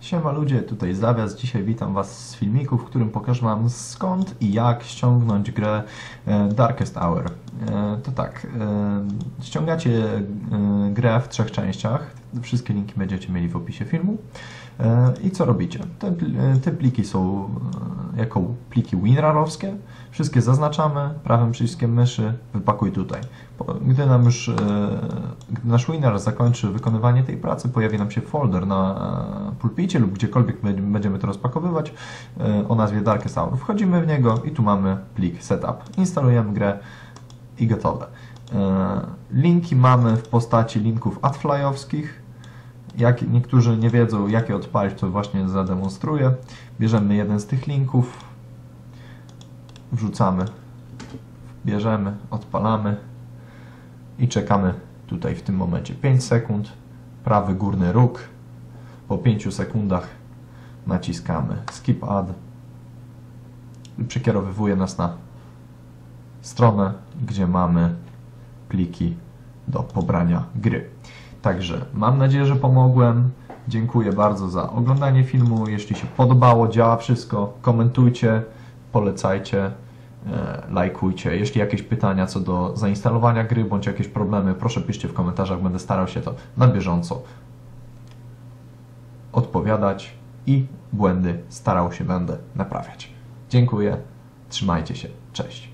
Siema ludzie, tutaj Zawias. Dzisiaj witam Was z filmiku, w którym pokażę Wam skąd i jak ściągnąć grę e, Darkest Hour. E, To tak, e, ściągacie grę w trzech częściach. Wszystkie linki będziecie mieli w opisie filmu. I co robicie? Te, te pliki są jako pliki WinRARowskie. Wszystkie zaznaczamy prawym przyciskiem myszy, wypakuj tutaj. Gdy nam już, e, gdy nasz WinRAR zakończy wykonywanie tej pracy, pojawi nam się folder na e, pulpicie lub gdziekolwiek będzie- będziemy to rozpakowywać e, o nazwie Darkest Hour. Wchodzimy w niego i tu mamy plik setup. Instalujemy grę i gotowe. Linki mamy w postaci linków adflyowskich. Jak niektórzy nie wiedzą, jakie odpalić, to właśnie zademonstruję. Bierzemy jeden z tych linków, wrzucamy, bierzemy, odpalamy i czekamy tutaj w tym momencie 5 sekund. Prawy górny róg. Po 5 sekundach naciskamy skip add i przekierowywuje nas na stronę, gdzie mamy pliki do pobrania gry. Także mam nadzieję, że pomogłem. Dziękuję bardzo za oglądanie filmu. Jeśli się podobało, działa wszystko, komentujcie, polecajcie, e, lajkujcie. Jeśli jakieś pytania co do zainstalowania gry bądź jakieś problemy, proszę piszcie w komentarzach. Będę starał się to na bieżąco odpowiadać i błędy starał się będę naprawiać. Dziękuję, trzymajcie się, cześć.